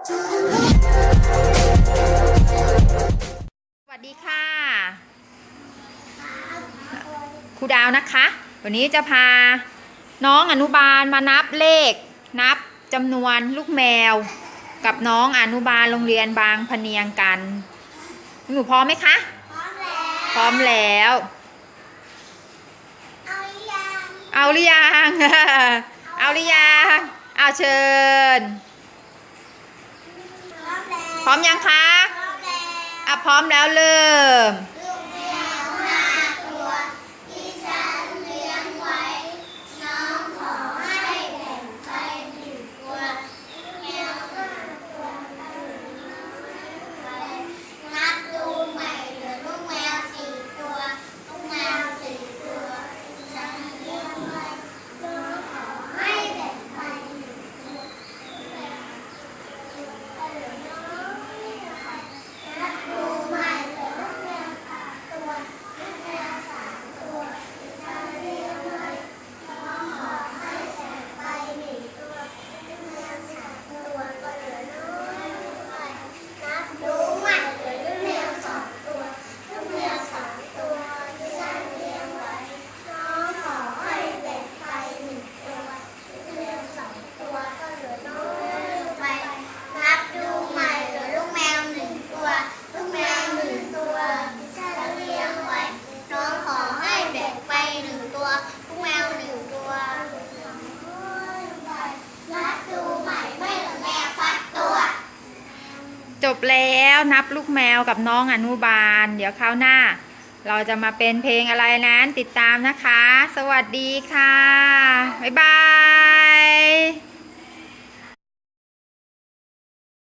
สวัสดีค่ะ ครูดาวนะคะ วันนี้จะพาน้องอนุบาลมานับเลข นับจำนวนลูกแมว กับน้องอนุบาลโรงเรียนบางพะเนียงกัน หนูพร้อมไหมคะ พร้อมแล้ว เอาหรือยัง เอาหรือยัง เอาเชิญ พร้อมยังคะอะพร้อมแล้วเริ่ม นับดูใหม่เหลือลูกแมวสี่ตัว ลูกแมวสี่ตัวฉันเลี้ยงไว้เพื่อขอให้แบ่งไปหนึ่งตัวนับดูใหม่เหลือลูกแมวสามตัว ลูกแมวสามตัวฉันเลี้ยงไว้เพื่อขอให้แบ่งไปหนึ่งตัว ลูกแมวสามตัวก็เหลือน้อยไป นับดูใหม่เหลือลูกแมวสองตัว ลูกแมวสองตัวที่ฉันเลี้ยงไว้ น้องขอให้แบ่งไปหนึ่งตัว ลูกแมวสองตัวก็เหลือน้อยไป นับดูใหม่เหลือลูกแมวหนึ่งตัว ลูกแมวหนึ่งตัวที่ฉันเลี้ยงไว้ น้องขอให้แบ่งไปหนึ่งตัว ลูกแมวหนึ่งตัวนับดูใหม่ไม่เหลือแมวสักตัว จบแล้วนับลูกแมวกับน้องอนุบาล เดี๋ยวคราวหน้า เราจะมาเป็นเพลงอะไรนั้นติดตามนะคะ สวัสดีค่ะ บ๊ายบาย